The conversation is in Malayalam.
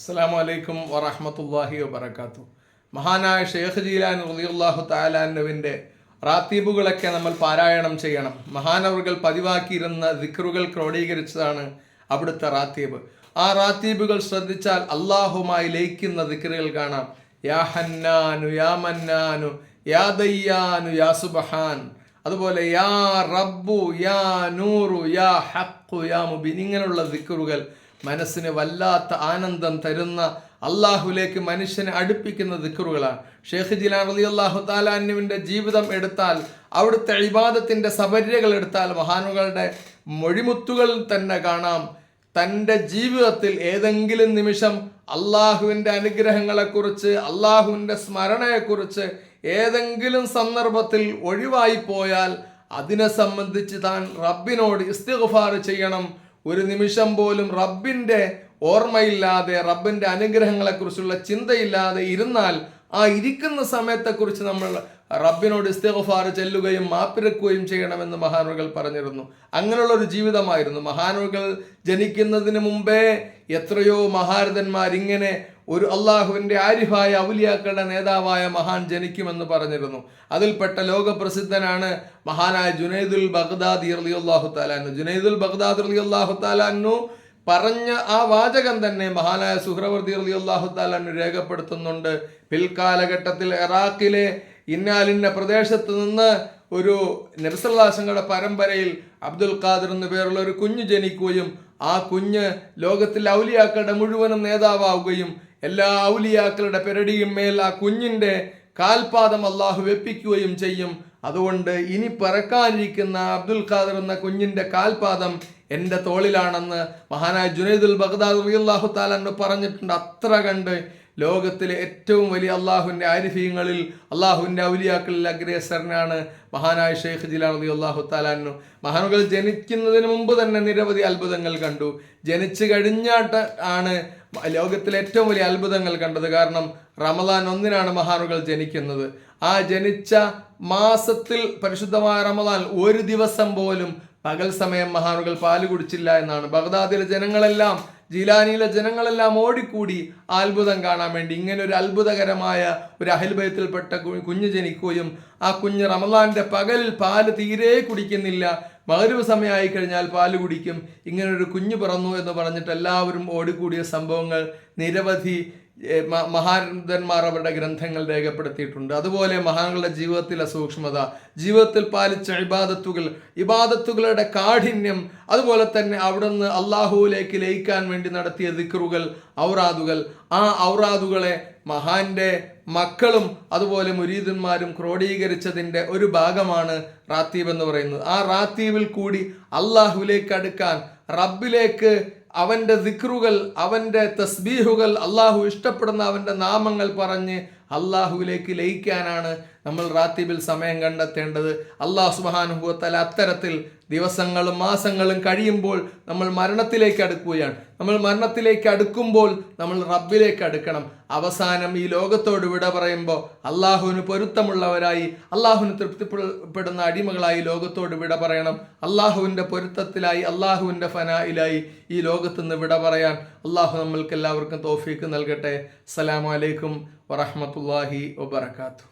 അസ്സാം വലൈക്കും വറഹമത്തല്ലാഹി വബർക്കാത്തു മഹാനായ ഷെയ്ഖ് ജീലാൻ റളിയല്ലാഹു താലാനുവിന്റെ റാത്തീബുകളൊക്കെ നമ്മൾ പാരായണം ചെയ്യണം. മഹാനവറുകൾ പതിവാക്കിയിരുന്ന ദിക്റുകൾ ക്രോഡീകരിച്ചതാണ് അവിടുത്തെ റാത്തീബ്. ആ റാത്തീബുകൾ ശ്രദ്ധിച്ചാൽ അള്ളാഹുമായി ലയിക്കുന്ന ദിക്റുകൾ കാണാം. യാ ഹന്നാനു യാ മന്നാനു യാ ദയ്യാനു യാ സുബഹാൻ. അതുപോലെ യാ റബ്ബു യാ നൂറു യാ ഹക്കു യാ മുബിൻ. ഇങ്ങനെയുള്ള ദിക്റുകൾ മനസ്സിന് വല്ലാത്ത ആനന്ദം തരുന്ന അള്ളാഹുലേക്ക് മനുഷ്യനെ അടുപ്പിക്കുന്ന ദിക്കറുകളാണ് ഷേഖ് ജിലാൻ അലി അള്ളാഹു താലാന്യുവിന്റെ ജീവിതം എടുത്താൽ അവിടുത്തെ ഇബാദത്തിന്റെ സബര്യകൾ എടുത്താൽ മഹാനുകളുടെ മൊഴിമുത്തുകൾ തന്നെ കാണാം. തന്റെ ജീവിതത്തിൽ ഏതെങ്കിലും നിമിഷം അള്ളാഹുവിന്റെ അനുഗ്രഹങ്ങളെക്കുറിച്ച് അള്ളാഹുവിന്റെ സ്മരണയെക്കുറിച്ച് ഏതെങ്കിലും സന്ദർഭത്തിൽ ഒഴിവായി പോയാൽ അതിനെ സംബന്ധിച്ച് താൻ റബ്ബിനോട് ഇസ്തിഗുഫാർ ചെയ്യണം. ഒരു നിമിഷം പോലും റബ്ബിന്റെ ഓർമ്മയില്ലാതെ റബ്ബിന്റെ അനുഗ്രഹങ്ങളെക്കുറിച്ചുള്ള ചിന്തയില്ലാതെ ഇരുന്നാൽ ആ ഇരിക്കുന്ന സമയത്തെക്കുറിച്ച് നമ്മൾ റബ്ബിനോട് ഇസ്തിഗ്ഫാർ ചെല്ലുകയും മാപ്പിരക്കുകയും ചെയ്യണമെന്ന് മഹാനുകൾ പറഞ്ഞിരുന്നു. അങ്ങനെയുള്ള ഒരു ജീവിതമായിരുന്നു. മഹാനുകൾ ജനിക്കുന്നതിന് മുമ്പേ എത്രയോ മഹാരഥന്മാർ ഇങ്ങനെ ഒരു അള്ളാഹുവിന്റെ ആരിഫായ ഔലിയാക്കളുടെ നേതാവായ മഹാൻ ജനിക്കുമെന്ന് പറഞ്ഞിരുന്നു. അതിൽപ്പെട്ട ലോകപ്രസിദ്ധനാണ് മഹാനായ ജുനൈദുൽ ബഗ്ദാദി അലി അള്ളാഹു താലാനു ജുനൈദുൽ ബഗ്ദാദ് അലി അള്ളാഹു താലാനു പറഞ്ഞ ആ വാചകം തന്നെ മഹാനായ സുഹ്രവർദ്ദി അലി അള്ളാഹു താലാനു രേഖപ്പെടുത്തുന്നുണ്ട്. പിൽക്കാലഘട്ടത്തിൽ ഇറാഖിലെ ഇന്നാലിന്ന പ്രദേശത്ത് നിന്ന് ഒരു നബ്സല്ലാസങ്ങളുടെ പരമ്പരയിൽ അബ്ദുൽ ഖാദർ എന്ന പേരുള്ള ഒരു കുഞ്ഞ് ജനിക്കുകയും ആ കുഞ്ഞ് ലോകത്തിലെ ഔലിയാക്കളുടെ മുഴുവനും നേതാവാവുകയും എല്ലാ ഔലിയാക്കളുടെ പെരടിയും മേൽ ആ കുഞ്ഞിന്റെ കാൽപാദം അള്ളാഹു വെപ്പിക്കുകയും ചെയ്യും. അതുകൊണ്ട് ഇനി പിറക്കാനിരിക്കുന്ന അബ്ദുൽ ഖാദർ എന്ന കുഞ്ഞിന്റെ കാൽപാദം എന്റെ തോളിലാണെന്ന് മഹാനായ ജുനൈദുൽ ബഗ്ദാദ് അള്ളാഹു താലു പറഞ്ഞിട്ടുണ്ട്. അത്ര കണ്ട് ലോകത്തിലെ ഏറ്റവും വലിയ അള്ളാഹുവിന്റെ ആരിഫീങ്ങളിൽ അള്ളാഹുവിന്റെ ഔലിയാക്കളിൽ അഗ്രേസരനാണ് മഹാനായ ഷെയ്ഖ് അലി അള്ളാഹു താലാനു മഹാനുകൾ ജനിക്കുന്നതിന് മുമ്പ് തന്നെ നിരവധി അത്ഭുതങ്ങൾ കണ്ടു. ജനിച്ചു കഴിഞ്ഞാട്ട് ആണ് ലോകത്തിലെ ഏറ്റവും വലിയ അത്ഭുതങ്ങൾ കണ്ടത്. കാരണം റമദാൻ ഒന്നിനാണ് മഹാനുകൾ ജനിക്കുന്നത്. ആ ജനിച്ച മാസത്തിൽ പരിശുദ്ധമായ റമദാൻ ഒരു ദിവസം പോലും പകൽ സമയം മഹാനുകൾ പാൽ കുടിച്ചില്ല എന്നാണ്. ബഗ്ദാദിലെ ജനങ്ങളെല്ലാം ജീലാനിയിലെ ജനങ്ങളെല്ലാം ഓടിക്കൂടി അത്ഭുതം കാണാൻ വേണ്ടി ഇങ്ങനെ ഒരു അത്ഭുതകരമായ ഒരു അഹിൽഭയത്തിൽപ്പെട്ട കുഞ്ഞ് ജനിക്കുകയും ആ കുഞ്ഞ് റമദാന്റെ പകൽ പാൽ തീരെ കുടിക്കുന്നില്ല. മകരുവ് സമയമായി കഴിഞ്ഞാൽ പാൽ കുടിക്കും. ഇങ്ങനെ ഒരു കുഞ്ഞു പിറന്നു എന്ന് പറഞ്ഞിട്ട് എല്ലാവരും ഓടിക്കൂടിയ സംഭവങ്ങൾ നിരവധി മഹാരന്മാർ അവരുടെ ഗ്രന്ഥങ്ങൾ രേഖപ്പെടുത്തിയിട്ടുണ്ട്. അതുപോലെ മഹാങ്ങളുടെ ജീവിതത്തിലെ സൂക്ഷ്മത ജീവിതത്തിൽ പാലിച്ച ഇബാദത്തുകൾ ഇബാദത്തുകളുടെ കാഠിന്യം അതുപോലെ തന്നെ അവിടുന്ന് അള്ളാഹുവിലേക്ക് ലയിക്കാൻ വേണ്ടി നടത്തിയ ദിക്റുകൾ ഔറാദുകൾ. ആ ഔറാദുകളെ മഹാന്റെ മക്കളും അതുപോലെ മുരീദന്മാരും ക്രോഡീകരിച്ചതിന്റെ ഒരു ഭാഗമാണ് റാത്തീബ് എന്ന് പറയുന്നത്. ആ റാത്തീബിൽ കൂടി അള്ളാഹുവിലേക്ക് അടുക്കാൻ റബ്ബിലേക്ക് അവന്റെ ദിക്റുകൾ അവന്റെ തസ്ബീഹുകൾ അള്ളാഹു ഇഷ്ടപ്പെടുന്ന അവന്റെ നാമങ്ങൾ പറഞ്ഞ് അള്ളാഹുവിലേക്ക് ലയിക്കാനാണ് നമ്മൾ റാത്തീബിൽ സമയം കണ്ടെത്തേണ്ടത്. അള്ളാഹു സുബാനുഭവത്തല അത്തരത്തിൽ ദിവസങ്ങളും മാസങ്ങളും കഴിയുമ്പോൾ നമ്മൾ മരണത്തിലേക്ക് അടുക്കുകയാണ്. നമ്മൾ മരണത്തിലേക്ക് അടുക്കുമ്പോൾ നമ്മൾ റബ്ബിലേക്ക് അടുക്കണം. അവസാനം ഈ ലോകത്തോട് വിട പറയുമ്പോൾ അള്ളാഹുവിന് പൊരുത്തമുള്ളവരായി അള്ളാഹുവിന് തൃപ്തിപ്പെടുന്ന അടിമകളായി ലോകത്തോട് വിട പറയണം. അള്ളാഹുവിന്റെ പൊരുത്തത്തിലായി അള്ളാഹുവിന്റെ ഫനായിലായി ഈ ലോകത്തുനിന്ന് വിട പറയാൻ അള്ളാഹു നമ്മൾക്ക് എല്ലാവർക്കും തോഫീക്ക് നൽകട്ടെ. അസ്സലാമലൈക്കും വറഹമത്തല്ലാഹി വബർക്കാത്തു